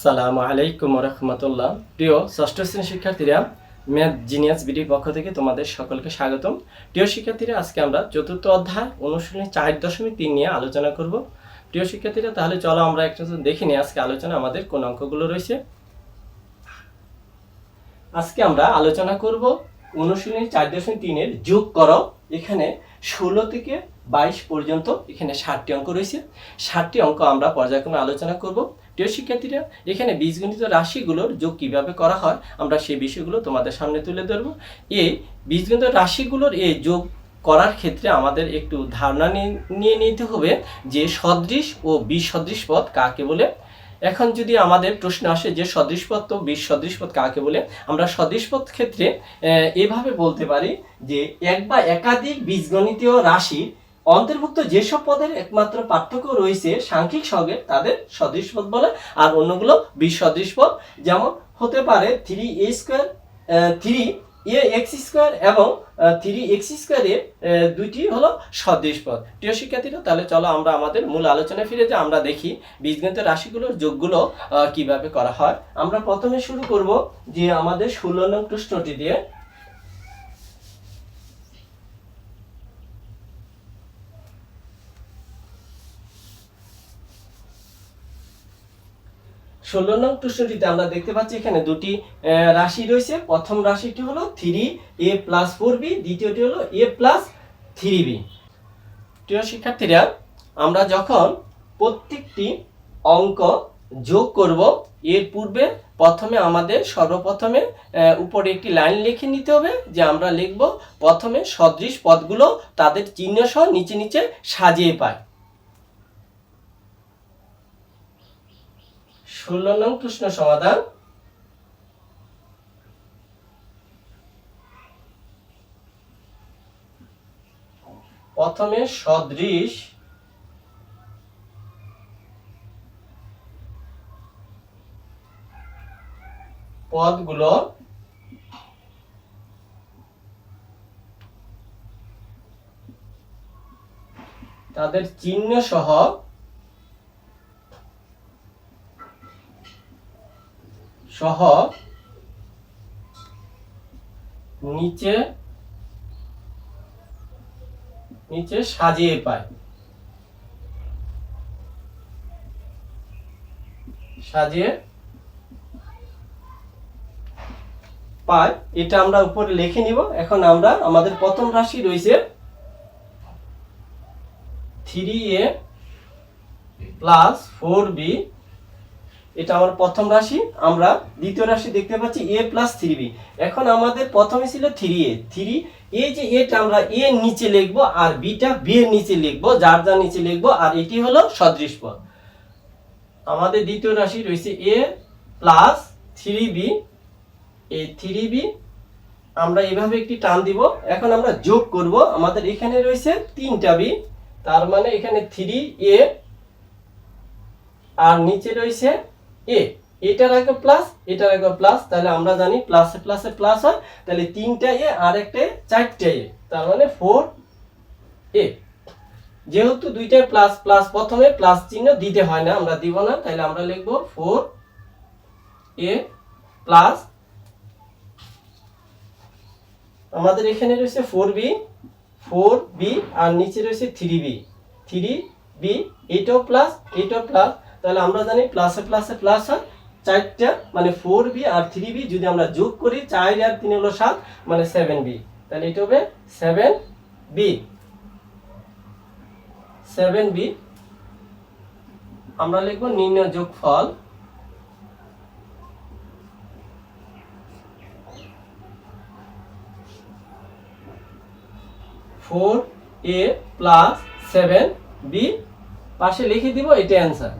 আসসালামু আলাইকুম রহমতুল্লাহ প্রিয় ষষ্ঠ শ্রেণির শিক্ষার্থীরা, ম্যাথ জিনিয়াস বিডির পক্ষ থেকে তোমাদের সকলকে স্বাগতম। প্রিয় শিক্ষার্থীরা, আজকে আমরা চতুর্থ অধ্যায়, অনুশীলনী চার দশমিক তিন নিয়ে আলোচনা করব। প্রিয় শিক্ষার্থীরা, তাহলে চলো আমরা একটা দেখে নিই আজকে আলোচনা আমাদের কোন অঙ্কগুলো রয়েছে। আজকে আমরা আলোচনা করব অনুশীলনী চার দশমিক তিনের যোগ করো। এখানে ষোলো থেকে বাইশ পর্যন্ত এখানে ষাটটি অঙ্ক রয়েছে। ষাটটি অঙ্ক আমরা পর্যায়ক্রমে আলোচনা করব। প্রিয় শিক্ষার্থীরা, এখানে বীজগণিত রাশিগুলোর যোগ কীভাবে করা হয়, আমরা সেই বিষয়গুলো তোমাদের সামনে তুলে ধরব। এই বীজগণিত রাশিগুলোর এই যোগ করার ক্ষেত্রে আমাদের একটু ধারণা নিয়ে- নিতে হবে যে সদৃশ ও বিসদৃশ পদ কাকে বলে। এখন যদি আমাদের প্রশ্ন আসে যে সদৃশ পদ তো বিশ সদৃশ পদ কাকে বলে, আমরা সদৃশ পদ ক্ষেত্রে এভাবে বলতে পারি যে এক বা একাধিক বীজগণিতীয় রাশি অন্তর্ভুক্ত যেসব পদের একমাত্র পার্থক্য রয়েছে সাংখ্যিক সঙ্গে, তাদের সদৃশ পদ বলে, আর অন্যগুলো বিশ সদৃশ পদ। যেমন হতে পারে three a square three a x square এবং থ্রি এক্স স্কোয়ারের দুইটি হলো সদৃশ পদ। প্রিয় শিক্ষার্থীরা, তাহলে চলো আমরা আমাদের মূল আলোচনায় ফিরে যাই, আমরা দেখি বীজগণিত রাশিগুলোর যোগগুলো কীভাবে করা হয়। আমরা প্রথমে শুরু করব যে আমাদের ষোলো নং প্রশ্নটি দিয়ে। ষোলো নং প্রশ্নটিতে আমরা দেখতে পাচ্ছি এখানে দুটি রাশি রয়েছে। প্রথম রাশিটি হলো three a plus four b দ্বিতীয়টি হলো এ প্লাস থ্রি বি প্রিয় শিক্ষার্থীরা, আমরা যখন প্রত্যেকটি অঙ্ক যোগ করব, এর পূর্বে প্রথমে আমাদের সর্বপ্রথমে উপরে একটি লাইন লিখে নিতে হবে, যে আমরা লিখব প্রথমে সদৃশ পদগুলো তাদের চিহ্ন সহ নিচে নিচে সাজিয়ে পাই। ষোলো নং প্রশ্ন সমাধান। প্রথমে সদৃশ। পদগুলো তাদের চিহ্ন সহ সহ নিচে নিচে সাজিয়ে পায়। সাজিয়ে পাই এটা আমরা উপরে লিখে নিব। এখন আমরা আমাদের প্রথম রাশি রয়েছে three a plus four b এটা আমার প্রথম রাশি, আমরা দ্বিতীয় রাশি দেখতে পাচ্ছি এ প্লাস থ্রি বি এখন আমাদের প্রথমে ছিল থ্রি এ থ্রি এ যে এটা আমরা এ নিচে লিখব আর বিটা বি এর নিচে লিখব, যার যার নিচে লিখব, আর এটি হলো সদৃশ পদ। আমাদের দ্বিতীয় রাশি রয়েছে a plus three b a three b আমরা এভাবে একটি টান দিব। এখন আমরা যোগ করব। আমাদের এখানে রয়েছে তিনটা বি তার মানে এখানে থ্রি এ আর নিচে রয়েছে এ এটার আগে প্লাস এটার আগে প্লাস তাহলে আমরা জানি প্লাসে প্লাসে প্লাস হয়, তাহলে তিনটা এ আর একটা চারটা এ তার মানে ফোর এ যেহেতু দুইটাই প্লাস প্লাস প্রথমে প্লাস চিহ্ন দিতে হয় না, আমরা দিব না, তাহলে আমরা লিখব ফোর এ প্লাস আমাদের এখানে রয়েছে ফোর বি ফোর বি আর নিচে রয়েছে থ্রি বি থ্রি বি এটাও প্লাস এটাও প্লাস তাহলে আমরা জানি প্লাসে প্লাসে প্লাস হয় চারটা মানে ফোর বি আর থ্রি বি যদি আমরা যোগ করি, চার আর তিন হলো সাত মানে সেভেন বি তাহলে এটা হবে সেভেন বি সেভেন বি আমরা লিখব নির্ণয় যোগ ফল। Four a plus seven b পাশে লিখে দিব এটা অ্যান্সার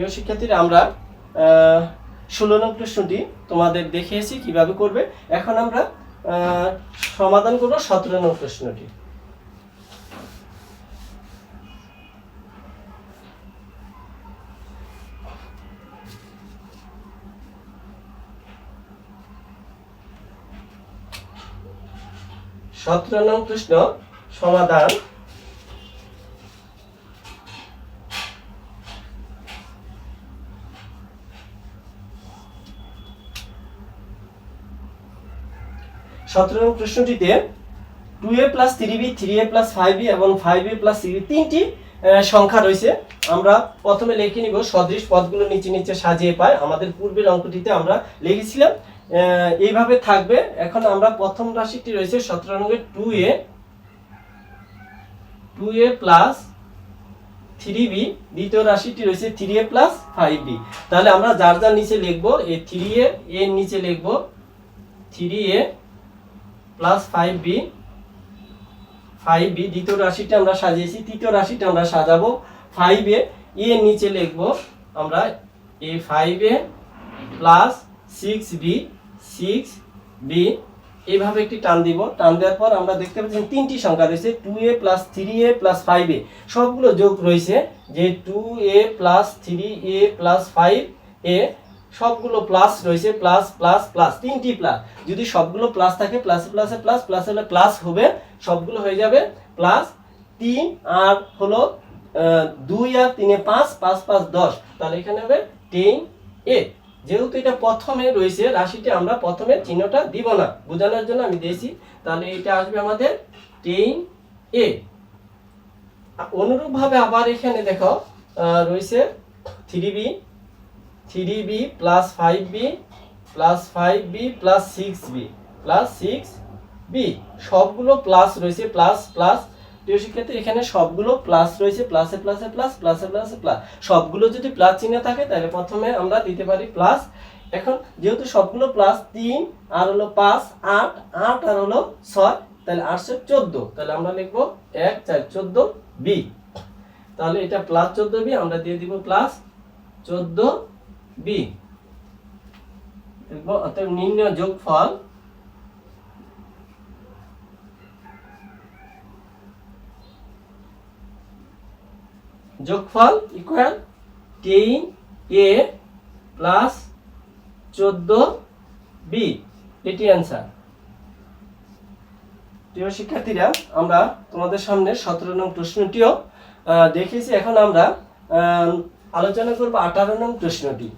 প্রিয় শিক্ষার্থীরা, আমরা ষোলো নং প্রশ্নটি তোমাদের দেখিয়েছি কীভাবে করবে। এখন আমরা সমাধান করব সতেরো নং প্রশ্নটি। সতেরো নং প্রশ্ন, সমাধান সতেরো নং প্রশ্নটিতে two a plus three b three a plus five b এবং ফাইভ এ প্লাস থ্রি তিনটি সংখ্যা রয়েছে। আমরা প্রথমে লিখে নিব, সদৃশ পদগুলো নিচে নিচে সাজিয়ে পাই আমাদের পূর্বের অঙ্কটিতে আমরা লিখেছিলাম এইভাবে থাকবে। এখন আমরা প্রথম রাশিটি রয়েছে সতেরো নঙ্গের two a two a plus three b দ্বিতীয় রাশিটি রয়েছে three a plus five b তাহলে আমরা যার যার নিচে লিখব, এই থ্রি এ এর নিচে লিখব three a plus five b five b দ্বিতীয় রাশিটা আমরা সাজিয়েছি, তৃতীয় রাশিটা আমরা সাজাবো ফাইভ এ এর নিচে লিখব আমরা a five a plus six b six b এইভাবে একটি টান দিব। টান দেওয়ার পর আমরা দেখতে পাচ্ছি তিনটি সংখ্যা রয়েছে two a plus three a plus five a সবগুলো যোগ রয়েছে যে two a plus three a plus five a সবগুলো প্লাস রয়েছে প্লাস প্লাস প্লাস তিনটি প্লাস যদি সবগুলো প্লাস থাকে প্লাসে প্লাসে প্লাস প্লাস হলে প্লাস হবে, সবগুলো হয়ে যাবে প্লাস তিন আর হলো দুই আর তিনে পাঁচ পাঁচ পাঁচ, দশ। তাহলে এখানে হবে টেন এ। যেহেতু এটা প্রথমে রয়েছে রাশিটা আমরা প্রথমে চিহ্নটা দিব না। বোঝানোর জন্য আমি দিয়েছি। তাহলে এটা আসবে আমাদের টেন এ। অনুরূপভাবে আবার এখানে দেখো রয়েছে three b three b plus five b plus five b plus six b plus six b. সবগুলো প্লাস রয়েছে, প্লাস প্লাস। প্রিয় শিক্ষার্থী এখানে সবগুলো প্লাস রয়েছে, প্লাসে প্লাসে, প্লাস, প্লাসে প্লাসে, প্লাস। সবগুলো যদি প্লাস চিহ্ন থাকে, তাহলে প্রথমে আমরা দিতে পারি প্লাস। এখন যেহেতু সবগুলো প্লাস তিন, আর হলো পাঁচ, আট আট, আর হলো ছয়, তাহলে আটশো চোদ্দ। তাহলে আমরা লিখব এক, চার, চোদ্দ, বি। তাহলে এটা প্লাস চোদ্দ বি, আমরা দিয়ে দিব প্লাস চোদ্দ বি অতএব নিম্ন যোগফল যোগফল ইকুয়াল টেন এ প্লাস চোদ্দ বি এটি অ্যান্সার প্রিয় শিক্ষার্থীরা, আমরা তোমাদের সামনে সতেরো নং প্রশ্নটিও দেখেছি। এখন আমরা আলোচনা করব আঠারো নং প্রশ্নটি।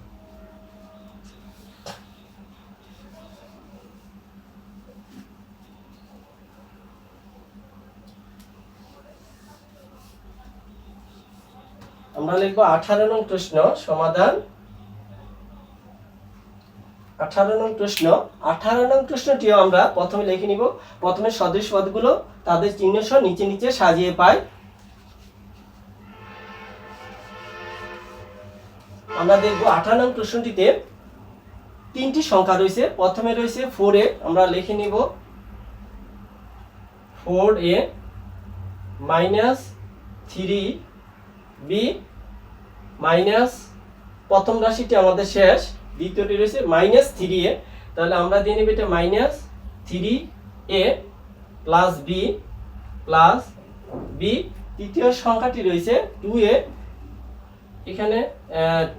আমরা লিখব আঠারো নং প্রশ্ন, সমাধান। আঠারো নং প্রশ্ন। আঠারো নং প্রশ্নটিও আমরা প্রথমে লিখে নিব। প্রথমে সদৃশ পদগুলো, তাদের চিহ্ন সহ নিচে নিচে সাজিয়ে পাই। আমরা দেখব আঠারো নং প্রশ্নটিতে তিনটি সংখ্যা রয়েছে। প্রথমে রয়েছে ফোর এ আমরা লিখে নিব four a minus three b minus প্রথম রাশিটি আমাদের শেষ, দ্বিতীয়টি রয়েছে মাইনাস থ্রি এ। তাহলে আমরা দিয়ে নেব এটা minus three a plus b plus b তৃতীয় সংখ্যাটি রয়েছে টু এ। এখানে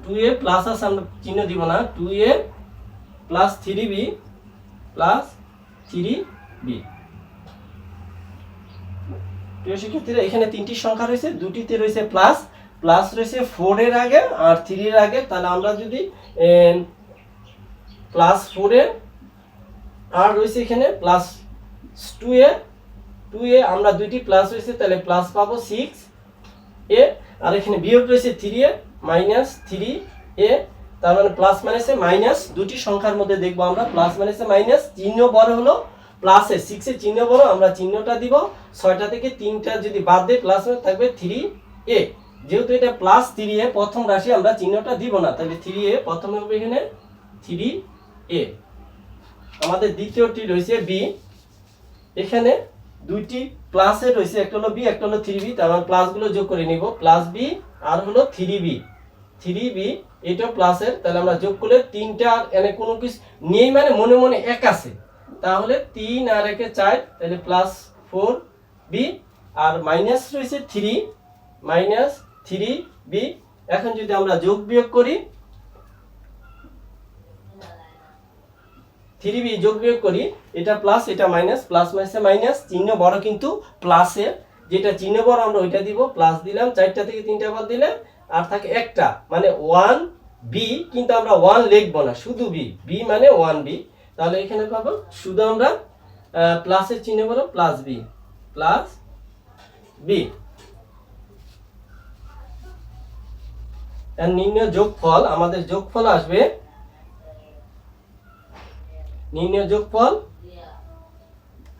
টু এ প্লাস আছে, আমরা চিহ্ন দিব না। Two a plus three b plus three b প্রিয় এখানে তিনটি সংখ্যা রয়েছে, দুটিতে রয়েছে প্লাস প্লাস রয়েছে ফোর এর আগে আর থ্রি এর আগে, তাহলে আমরা যদি প্লাস ফোর এ, আর রয়েছে এখানে plus two a two a আমরা দুইটি প্লাস রয়েছে, তাহলে প্লাস পাবো সিক্স এ, আর এখানে বিয়োগ রয়েছে three a minus three a, তার মানে প্লাস মাইনাসে মাইনাস দুটি সংখ্যার মধ্যে দেখব আমরা প্লাস মাইনাসে মাইনাস চিহ্ন বড় হলো প্লাসে সিক্সের চিহ্ন বড়, আমরা চিহ্নটা দিব, ছয়টা থেকে তিনটা যদি বাদ দিই প্লাস থাকবে থ্রি এ। যেহেতু এটা প্লাস থ্রি এ প্রথম রাশি, আমরা চিহ্নটা দিব না। তাহলে থ্রি এ প্রথমে হবে এখানে থ্রি এ আমাদের দ্বিতীয়টি রয়েছে বি এখানে দুইটি প্লাসে রয়েছে, একটা হলো বি একটা হলো থ্রি বি তার মানে প্লাসগুলো যোগ করে নিব। প্লাস বি আর হলো থ্রি বি থ্রি বি এটা প্লাসের তাহলে আমরা যোগ করলে তিনটা আর এনে কোনো কিছু নেই মানে মনে মনে এক আছে। তাহলে তিন আর একে চার, তাহলে প্লাস ফোর বি আর মাইনাস রয়েছে থ্রি মাইনাস থ্রি বি। এখন যদি আমরা যোগ বিয়োগ করি, থ্রি বি যোগ বিয়োগ করি, এটা প্লাস এটা মাইনাস প্লাস মাইনাসে মাইনাস চিহ্ন বড় কিন্তু প্লাসে যেটা চিহ্ন বড়, আমরা ওইটা দিব প্লাস দিলাম, চারটা থেকে তিনটা বাদ দিলে আর থাকে একটা। মানে ওয়ান বি কিন্তু আমরা ওয়ান লিখব না, শুধু বি বি মানে ওয়ান বি তাহলে এখানে পাবো, শুধু আমরা প্লাসের চিহ্ন বলো প্লাস বি প্লাস বি নির্ণয় যোগফল, আমাদের যোগফল আসবে। নির্ণয় যোগফল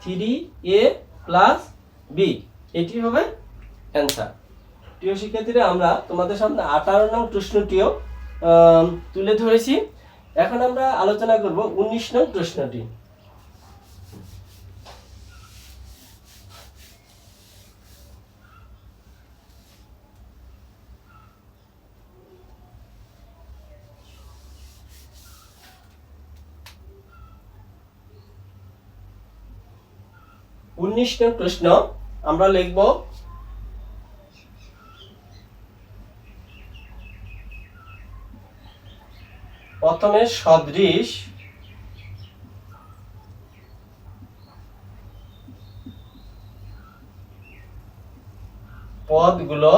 থ্রি এ প্লাস বি এটি হবে অ্যান্সার প্রিয় শিক্ষার্থীরা, আমরা তোমাদের সামনে আঠারো নং প্রশ্নটিও তুলে ধরেছি। এখন আমরা আলোচনা করব উনিশ নং প্রশ্নটি। উনিশ নং প্রশ্ন আমরা লিখব প্রথমে সদৃশ পদগুলো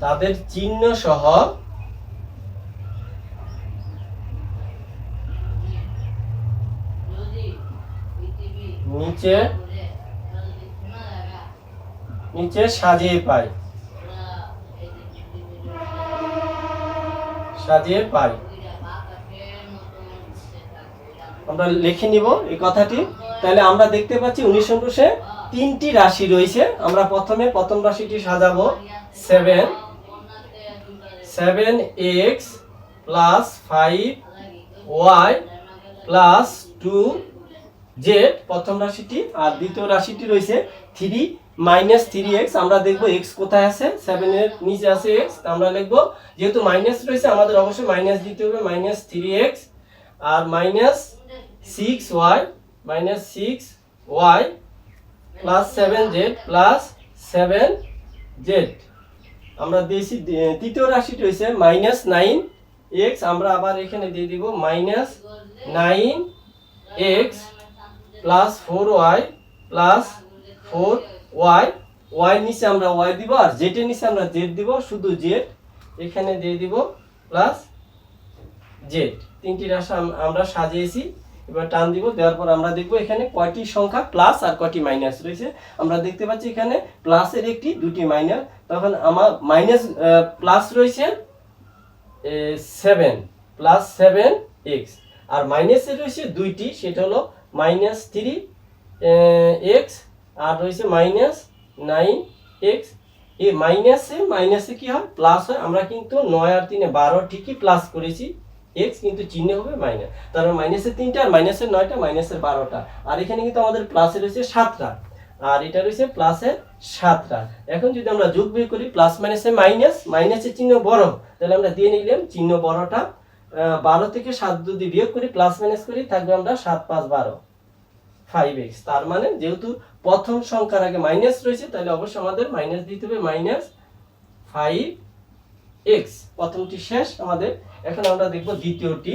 তাদের চিহ্ন সহ নিচে নিচে সাজিয়ে পাই। সাজিয়ে পাই। আমরা লিখে নিব এই কথাটি। তাহলে আমরা দেখতে পাচ্ছি উনিশ অঙ্কুশে তিনটি রাশি রয়েছে। আমরা প্রথমে প্রথম রাশিটি সাজাবো। Seven. Seven x plus five y plus two z প্রথম রাশিটি আর দ্বিতীয় রাশিটি রয়েছে থ্রি মাইনাস থ্রি এক্স আমরা দেখব এক্স কোথায় আছে? সেভেন এর নিচে আছে এক্স আমরা লিখব যেহেতু মাইনাস রয়েছে, আমাদের অবশ্যই মাইনাস দিতে হবে মাইনাস থ্রি এক্স আর minus six y minus six y plus seven z plus seven z আমরা দিয়েছি তৃতীয় রাশিটি হয়েছে মাইনাস নাইন এক্স আমরা আবার এখানে দিয়ে দিব minus nine x plus four y plus four y y নিচে আমরা ওয়াই দিব আর জেটের নিচে আমরা জেড দিব, শুধু জেড এখানে দিয়ে দিব প্লাস জেড তিনটি রাশি আমরা সাজিয়েছি, এবার টান দিব, দেওয়ার পর আমরা দেখব এখানে কয়টি সংখ্যা প্লাস আর কয়টি মাইনাস রয়েছে। আমরা দেখতে পাচ্ছি এখানে প্লাসের একটি, দুটি মাইনাস তখন আমার মাইনাস প্লাস রয়েছে সেভেন প্লাস সেভেন এক্স আর মাইনাসে রয়েছে দুইটি, সেটা হলো মাইনাস থ্রি এক্স, আর রয়েছে মাইনাস নাইন এক্স। এই মাইনাসে মাইনাসে কি হয়? প্লাস হয়। আমরা কিন্তু নয় আর তিনে বারো ঠিকই প্লাস করেছি। এক্স কিন্তু চিহ্ন হবে মাইনাস। তারপর মাইনাসের তিনটা, আর মাইনাসের নয়টা মাইনাসের বারোটা। আর এখানে কিন্তু আমাদের প্লাসে রয়েছে সাতটা। আর এটা রয়েছে প্লাসের সাতটা। এখন যদি আমরা যোগ বিয়োগ করি, প্লাস মাইনাসে মাইনাস মাইনাসের চিহ্ন বড়, তাহলে আমরা দিয়ে নিলাম চিহ্ন বড়টা। বারো থেকে সাত যদি বিয়োগ করি, প্লাস মাইনাস করি, থাকবে আমরা সাত পাঁচ বারো। ফাইভ এক্স তার মানে যেহেতু প্রথম সংখ্যার আগে মাইনাস রয়েছে, তাহলে অবশ্যই আমাদের মাইনাস দিতে হবে মাইনাস ফাইভ এক্স প্রথমটি শেষ আমাদের। এখন আমরা দেখব দ্বিতীয়টি।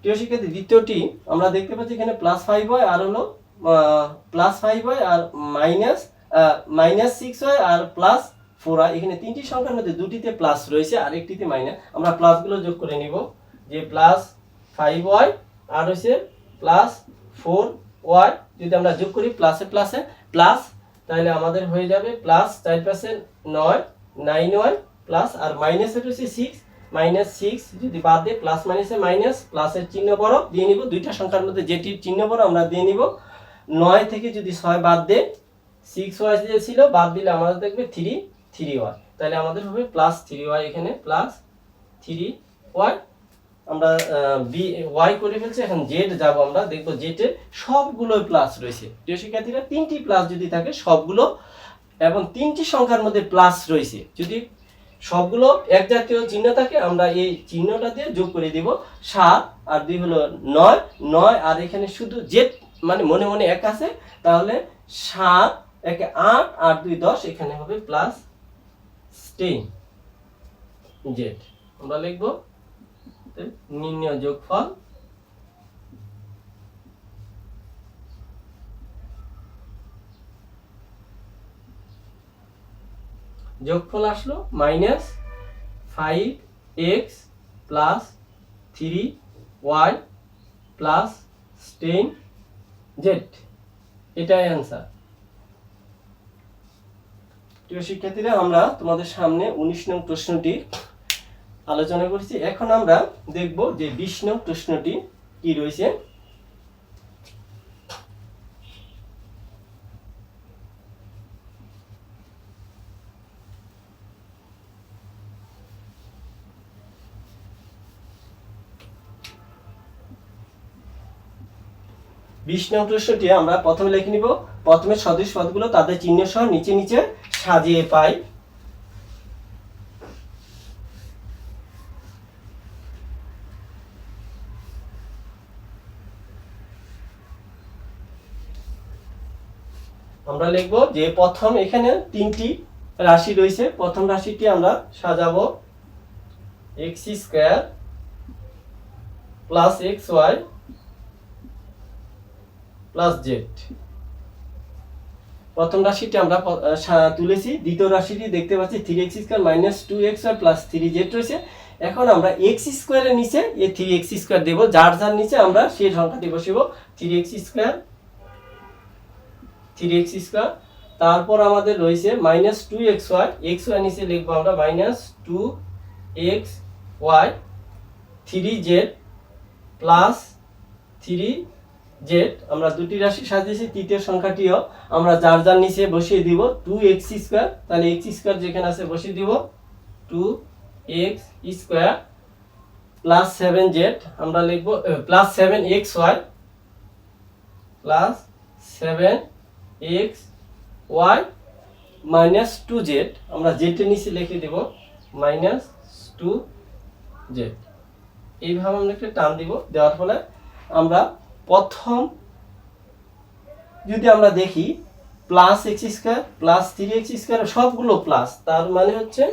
প্রিয় শিক্ষার্থী, দ্বিতীয়টি আমরা দেখতে পাচ্ছি এখানে প্লাস ফাইভ হয় আর হলো প্লাস ফাইভ হয় আর মাইনাস মাইনাস সিক্স হয় আর প্লাস ফোর হয় এখানে তিনটি সংখ্যার মধ্যে দুটিতে প্লাস রয়েছে আর একটিতে মাইনাস আমরা প্লাসগুলো যোগ করে নিব। যে প্লাস ফাইভ ওয়াই আর হচ্ছে প্লাস ফোর ওয়াই যদি আমরা যোগ করি প্লাসে প্লাসে প্লাস তাহলে আমাদের হয়ে যাবে প্লাস চার পাশে নয় নাইন ওয়াই প্লাস আর মাইনাসে রয়েছে সিক্স মাইনাস সিক্স যদি বাদ দিয়ে প্লাস মাইনাসে মাইনাস প্লাসের চিহ্ন বড় দিয়ে নিব, দুইটা সংখ্যার মধ্যে যেটির চিহ্ন বড় আমরা দিয়ে নিব। নয় থেকে যদি ছয় বাদ দেয় সিক্স ওয়াই যে ছিল, বাদ দিলে আমাদের দেখবে থ্রি থ্রি ওয়াই তাহলে আমাদের হবে প্লাস থ্রি ওয়াই এখানে প্লাস থ্রি ওয়াই আমরা বি ওয়াই করে ফেলছি, এখন জেড যাব আমরা, দেখব জেডের সবগুলো প্লাস রয়েছে। প্রিয় শিক্ষার্থীরা, তিনটি প্লাস যদি থাকে, সবগুলো, এবং তিনটি সংখ্যার মধ্যে প্লাস রয়েছে। যদি সবগুলো এক জাতীয় চিহ্ন থাকে, আমরা এই চিহ্নটা দিয়ে যোগ করে দিব, সাত, আর দুই হলো নয়। নয়, আর এখানে শুধু জেড মানে মনে মনে এক আছে, তাহলে সাত, একে আট, আর দুই দশ, এখানে হবে প্লাস টেন জেড আমরা লিখব নির্ণয় যোগফল যোগফল আসলো minus five x plus three y plus ten z এটাই অ্যান্সার প্রিয় শিক্ষার্থীরা, আমরা তোমাদের সামনে উনিশ নং প্রশ্নটি আলোচনা করেছি। এখন আমরা দেখব যে বিষ্ণু প্রশ্নটি কি রয়েছে। নং প্রশ্নটি আমরা প্রথমে লিখে নিব। প্রথমে সদৃশ পদগুলো তাদের চিহ্ন সহ নিচে নিচে সাজিয়ে পাই। আমরা লিখব যে প্রথম এখানে তিনটি রাশি রয়েছে। প্রথম রাশিটি আমরা সাজাবো x square plus x y plus z প্রথম রাশিটি আমরা তুলেছি। দ্বিতীয় রাশিটি দেখতে পাচ্ছি three x square minus two x y plus three z রয়েছে। এখন আমরা এক্স স্কোয়ারের নিচে এই থ্রি এক্স স্কোয়ার দেবো। যার যার নিচে আমরা সেই সংখ্যাটি বসিব। Three x square three x square তারপর আমাদের রয়েছে minus two x y x y নিচে লিখব আমরা minus two x y three z plus three z আমরা দুটি রাশি সাজিয়েছি, তৃতীয় সংখ্যাটিও আমরা যার যার নিচে বসিয়ে দিব টু এক্স স্কোয়ার তাহলে এক্স স্কোয়ার যেখানে আছে বসিয়ে দিব two x square plus seven z আমরা লিখব plus seven x y plus seven x y minus two z আমরা জেডের নিচে লিখে দেব মাইনাস টু জেড এইভাবে আমরা একটা টান দিব, দেওয়ার ফলে আমরা প্রথম, যদি আমরা দেখি plus x square plus three x square সবগুলো প্লাস তার মানে হচ্ছে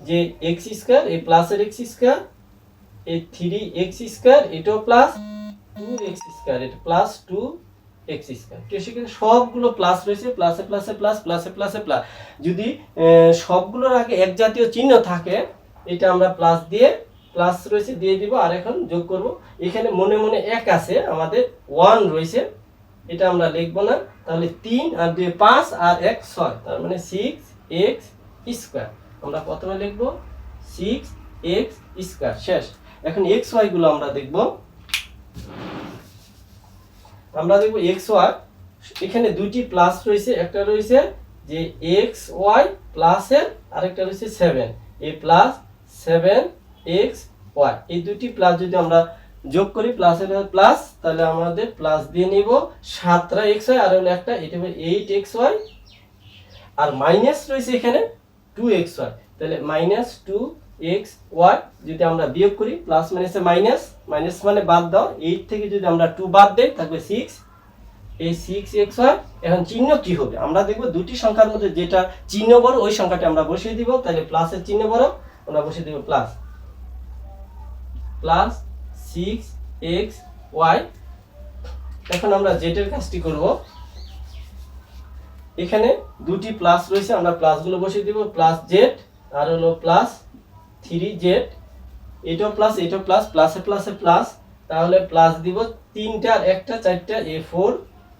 যে এক্স স্কোয়ার এই প্লাসের এক্স স্কোয়ার এই থ্রি এক্স স্কোয়ার এটাও প্লাস টু এক্স স্কোয়ার এটা প্লাস টু এক্স স্কোয়ার সবগুলো প্লাস রয়েছে প্লাসে প্লাসে প্লাস প্লাসে প্লাসে প্লাস যদি সবগুলোর আগে এক জাতীয় চিহ্ন থাকে, এটা আমরা প্লাস দিয়ে প্লাস রয়েছে, দিয়ে দিব, আর এখন যোগ করব। এখানে মনে মনে এক আছে, আমাদের ওয়ান রয়েছে, এটা আমরা লিখব না। তাহলে তিন আর দুই, পাঁচ আর এক, ছয়। তার মানে সিক্স এক্স স্কোয়ার আমরা প্রথমে লিখব সিক্স এক্স স্কোয়ার শেষ। এখন এক্স ওয়াই গুলো আমরা দেখব। আমরা দেখব এক্স ওয়াই এখানে দুটি প্লাস রয়েছে, একটা রয়েছে যে এক্স ওয়াই প্লাসের আরেকটা রয়েছে সেভেন এই প্লাস সেভেন এক্স ওয়াই এই দুটি প্লাস যদি আমরা যোগ করি প্লাসের প্লাস তাহলে আমাদের প্লাস দিয়ে নিব সাতটা এক্স ওয়াই আর হলো একটা, এটা হবে এইট এক্স ওয়াই আর মাইনাস রয়েছে এখানে টু এক্স ওয়াই তাহলে মাইনাস টু এক্স ওয়াই যদি আমরা বিয়োগ করি প্লাস মাইনাসে মাইনাস মাইনাস মানে বাদ দাও এইট থেকে যদি আমরা টু বাদ দেই, থাকবে সিক্স এই সিক্স এক্স ওয়াই এখন চিহ্ন কি হবে? আমরা দেখব দুটি সংখ্যার মধ্যে যেটা চিহ্ন বড়, ওই সংখ্যাটি আমরা বসিয়ে দিব, তাহলে প্লাসের চিহ্ন বড়, আমরা বসিয়ে দিব plus plus six x y এখন আমরা জেটের কাজটি করব। এখানে দুটি প্লাস রয়েছে, আমরা প্লাসগুলো বসিয়ে দিব প্লাস জেড আর হলো প্লাস থ্রি জেড, এটাও প্লাস এটাও প্লাস প্লাসে প্লাসে প্লাস তাহলে প্লাস দিব তিনটা আর একটা চারটা এ ফোর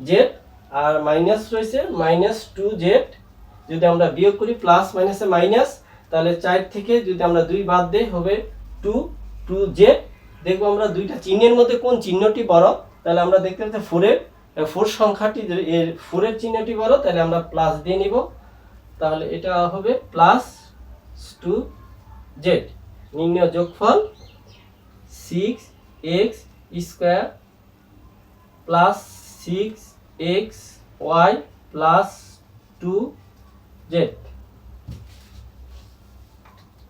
জেড, আর মাইনাস রয়েছে মাইনাস টু জেড। যদি আমরা বিয়োগ করি প্লাস মাইনাসে মাইনাস তাহলে চার থেকে যদি আমরা দুই বাদ দেই হবে টু টু জেড। দেখব আমরা দুইটা চিহ্নের মধ্যে কোন চিহ্নটি বড়, তাহলে আমরা দেখতে পাচ্ছি ফোরের ফোর সংখ্যাটি এর ফোরের চিহ্নটি বড়, তাহলে আমরা প্লাস দিয়ে নিব। তাহলে এটা হবে প্লাস টু জেড নির্ণয় যোগফল six x square plus six x y plus two z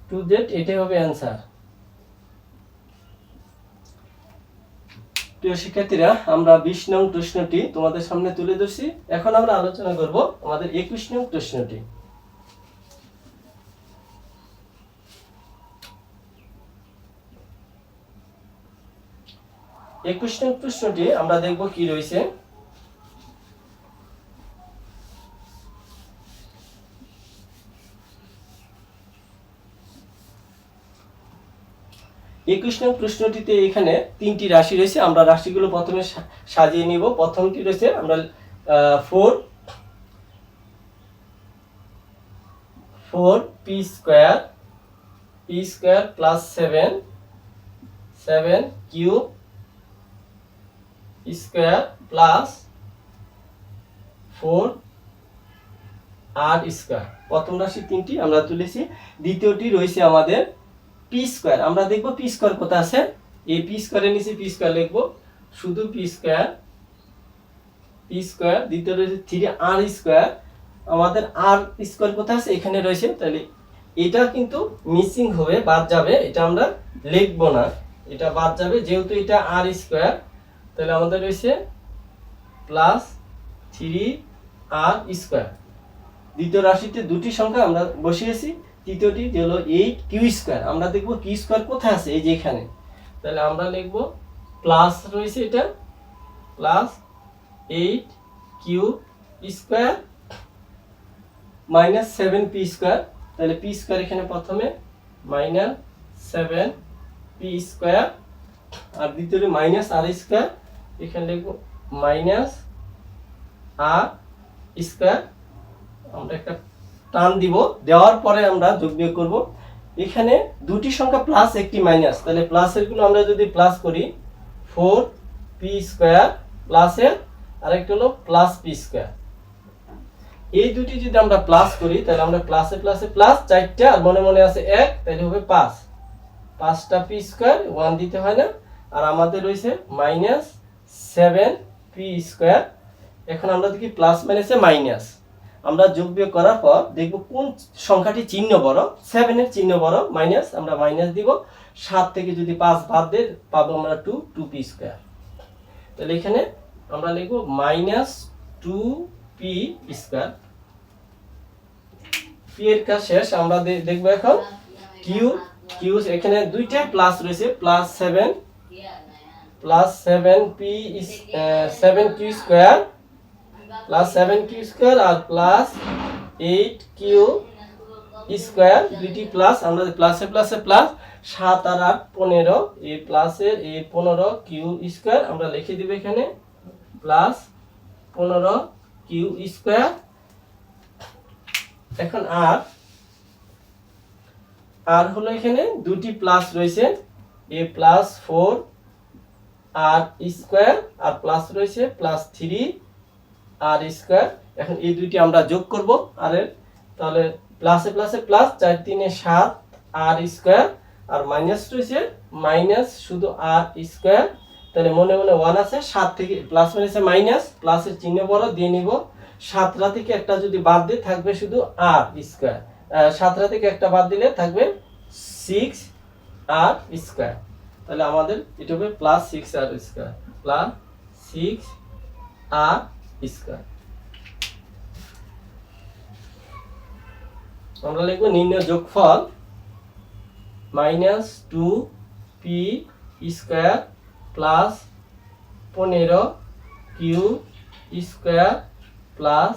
two z এটাই হবে অ্যান্সার প্রিয় শিক্ষার্থীরা, আমরা বিশ নং প্রশ্নটি তোমাদের সামনে তুলে ধরছি। এখন আমরা আলোচনা করব আমাদের একুশ নং প্রশ্নটি। একুশ নং প্রশ্নটি আমরা দেখব কি রয়েছে। একুশ নং প্রশ্নটিতে এখানে তিনটি রাশি রয়েছে, আমরা রাশিগুলো প্রথমে সাজিয়ে নিব। প্রথমটি রয়েছে, আমরা four four p square p square plus seven seven q square plus four r square. প্রথম রাশি তিনটি আমরা তুলেছি। দ্বিতীয়টি রয়েছে আমাদের পি স্কোয়ার। আমরা দেখব পি স্কোয়ার কোথায় আছে? এই পি স্কোয়ারের নিচে পি স্কোয়ার লিখব। শুধু পি স্কোয়ার পি স্কোয়ার, দ্বিতীয় রয়েছে থ্রি আর স্কোয়ার। আমাদের আর স্কোয়ার কোথায় আছে? এখানে রয়েছে। তাহলে এটা কিন্তু মিসিং হবে, বাদ যাবে। এটা আমরা লিখব না। এটা বাদ যাবে, যেহেতু এটা আর স্কোয়ার। তাহলে আমাদের রয়েছে প্লাস থ্রি আর স্কোয়ার দ্বিতীয় রাশিতে দুটি সংখ্যা আমরা বসিয়েছি, তৃতীয়টি হলো এইট কিউ স্কোয়ার আমরা দেখব কিউ স্কোয়ার কোথায় আছে, এই যে এখানে। তাহলে আমরা লিখব প্লাস রয়েছে এটা plus eight q square minus seven p square তাহলে পি স্কোয়ার এখানে প্রথমে মাইনাস সেভেন পি স্কোয়ার আর দ্বিতীয়টি মাইনাস আর স্কোয়ার এখানে লিখব মাইনাস আর স্কোয়ার আমরা একটা টান দিব, দেওয়ার পরে আমরা যোগ বিয়োগ করব। এখানে দুটি সংখ্যা প্লাস একটি মাইনাস তাহলে প্লাসেরগুলো আমরা যদি প্লাস করি ফোর পি স্কোয়ার প্লাসের আরেকটা হলো প্লাস পি স্কোয়ার এই দুটি যদি আমরা প্লাস করি, তাহলে আমরা প্লাসে প্লাসে প্লাস চারটা, আর মনে মনে আছে এক, তাহলে হবে পাঁচ। পাঁচটা পি স্কোয়ার ওয়ান দিতে হয় না। আর আমাদের রয়েছে মাইনাস সেভেন পি স্কোয়ার। এখন আমরা দেখি প্লাস মাইনাসে মাইনাস আমরা যোগ বিয়োগ করার পর দেখব কোন সংখ্যাটি চিহ্ন বড়। সেভেনের চিহ্ন বড় মাইনাস আমরা মাইনাস দিব। সাত থেকে যদি পাঁচ বাদ দেয় পাবো আমরা টু টু পি স্কোয়ার। তাহলে এখানে আমরা লিখব minus two p square. P এর কাজ শেষ, আমরা দেখব এখন কিউ কিউ এখানে দুইটা প্লাস রয়েছে plus seven plus seven p seven q square plus seven q square আর প্লাস এইট কিউ স্কোয়ার দুইটি প্লাস আমরা প্লাসে প্লাসে প্লাস সাত আর আট পনেরো এই প্লাসের এই পনেরো কিউ স্কোয়ার আমরা লিখে দিব এখানে প্লাস পনেরো কিউ স্কোয়ার এখন আর আর হলো এখানে দুটি প্লাস রয়েছে, এ প্লাস ফোর আর স্কোয়ার আর প্লাস রয়েছে, প্লাস থ্রি আর স্কোয়ার। এখন এই দুইটি আমরা যোগ করব আর তাহলে প্লাসে প্লাসে প্লাস, চার তিনে সাত আর স্কোয়ার। আর মাইনাস রয়েছে, মাইনাস শুধু আর স্কোয়ার। তাহলে মনে মনে ওয়ান আছে, সাত থেকে, প্লাস মাইনাসে মাইনাস, প্লাসের চিহ্ন বড়, দিয়ে নিব। সাতটা থেকে একটা যদি বাদ দিয়ে থাকবে শুধু আর স্কোয়ার। সাতটা থেকে একটা বাদ দিলে থাকবে সিক্স আর স্কোয়ার। তাহলে আমাদের এটা হবে plus six r square plus six r square আমরা লিখব নির্ণয় যোগফল minus two p square plus পনেরো q square plus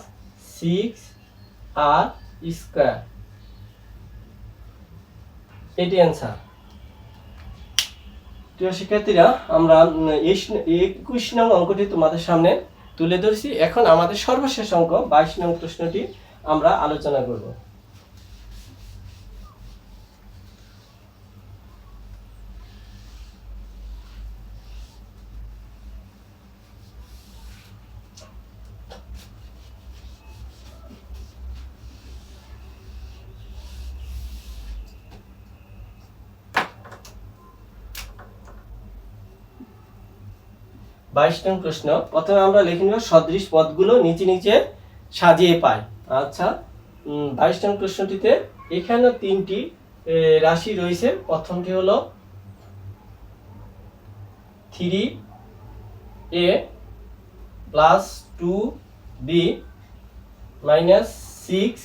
six r square এটি অ্যান্সার প্রিয় শিক্ষার্থীরা, আমরা একুশ নং অঙ্কটি তোমাদের সামনে তুলে ধরছি। এখন আমাদের সর্বশেষ অঙ্ক, বাইশ নং প্রশ্নটি আমরা আলোচনা করব। বাইশ নং প্রশ্ন। প্রথমে আমরা লিখে নিব সদৃশ পদগুলো নিচে নিচে সাজিয়ে পাই আচ্ছা বাইশ নং প্রশ্নটিতে এখানে তিনটি রাশি রয়েছে। প্রথমটি হলো three a plus two b minus six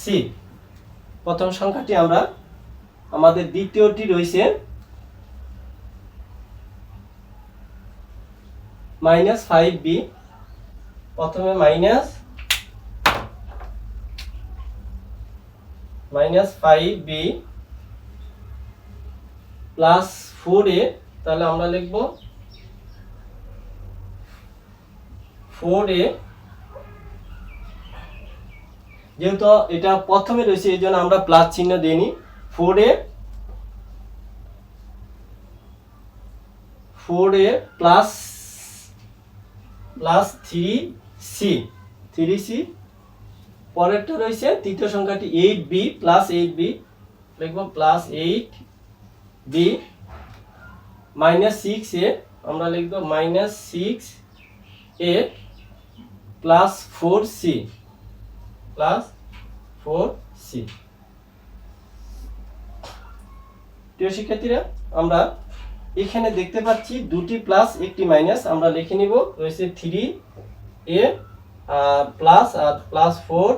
c. প্রথম সংখ্যাটি আমরা, আমাদের দ্বিতীয়টি রয়েছে মাইনাস ফাইভ বি প্রথমে minus minus five b plus four a তাহলে আমরা লিখব ফোর এ যেহেতু এটা প্রথমে রয়েছে, এই জন্য আমরা প্লাস চিহ্ন দিইনি। Four a four a plus plus three c. Three c. পরেরটা রয়েছে, তৃতীয় সংখ্যাটি eight b plus eight b. লিখব plus eight b minus six a. আমরা লিখব minus six a plus four c. Plus four c. প্রিয় শিক্ষার্থীরা, আমরা এখানে দেখতে পাচ্ছি দুটি প্লাস একটি মাইনাস আমরা লিখে নিব, রয়েছে থ্রি এ প্লাস আর প্লাস ফোর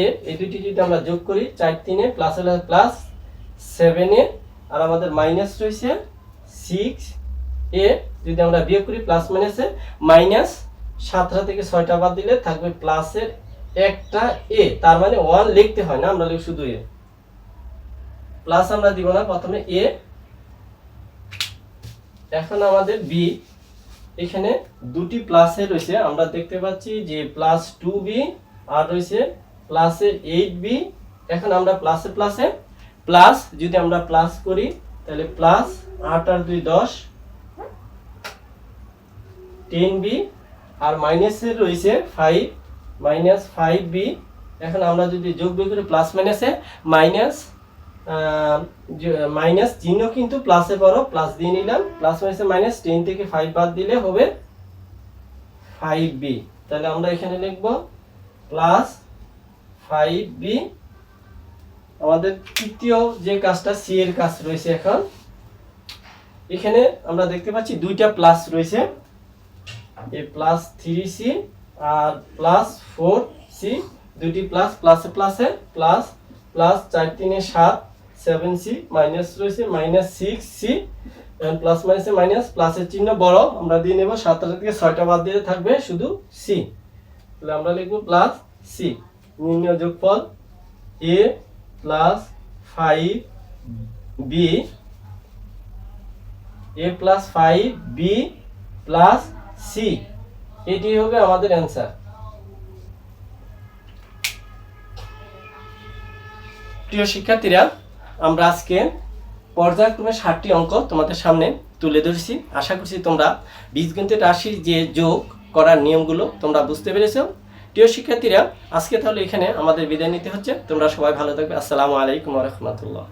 এ এই দুটি যদি আমরা যোগ করি, চার তিনে প্লাস প্লাস সেভেনে আর আমাদের মাইনাস রয়েছে সিক্স এ যদি আমরা বিয়োগ করি প্লাস মাইনাসে মাইনাস সাতটা থেকে ছয়টা বাদ দিলে থাকবে প্লাসের একটা এ তার মানে ওয়ান লিখতে হয় না, আমরা লিখব শুধু এ প্লাস আমরা দিব না, প্রথমে এ এখন আমাদের বি এখানে দুটি প্লাসে রয়েছে। আমরা দেখতে পাচ্ছি যে প্লাস টু বি আর রয়েছে প্লাসে এইট বি এখন আমরা প্লাসে প্লাসে প্লাস যদি আমরা প্লাস করি, তাহলে প্লাস আট আর দুই দশ টেন বি আর মাইনাসে রয়েছে ফাইভ মাইনাস ফাইভ বি এখন আমরা যদি যোগ বিয়োগ করি প্লাস মাইনাসে মাইনাস মাইনাস চিহ্ন কিন্তু প্লাসে বড় প্লাস দিয়ে নিলাম প্লাস মাইনাসে মাইনাস টেন থেকে ফাইভ বাদ দিলে হবে ফাইভ বি তাহলে আমরা এখানে লিখব প্লাস ফাইভ বি আমাদের তৃতীয় যে কাজটা সি এর কাজ রয়েছে এখন, এখানে আমরা দেখতে পাচ্ছি দুইটা প্লাস রয়েছে। এ প্লাস থ্রি সি আর প্লাস ফোর সি দুটি প্লাস প্লাসে প্লাসে প্লাস প্লাস চার তিনে সাত সেভেন সি মাইনাস রয়েছে মাইনাস সিক্স সি প্লাস মাইনাসে মাইনাস প্লাসের চিহ্ন বড়। আমরা দিয়ে নেব সাতটা থেকে ছয়টা বাদ দিয়ে থাকবে শুধু সি তাহলে আমরা লিখব প্লাস সি নির্ণয় যোগফল a plus five b a plus five b plus c এটি হবে আমাদের অ্যান্সার প্রিয় শিক্ষার্থীরা আমরা আজকে পর্যায়ক্রমে ষাটটি অঙ্ক তোমাদের সামনে তুলে ধরেছি। আশা করছি তোমরা বীজগণিতের রাশির যে যোগ করার নিয়মগুলো তোমরা বুঝতে পেরেছ। প্রিয় শিক্ষার্থীরা, আজকে তাহলে এখানে আমাদের বিদায় নিতে হচ্ছে। তোমরা সবাই ভালো থাকবে। আসসালামু আলাইকুম রহমতুল্লাহ।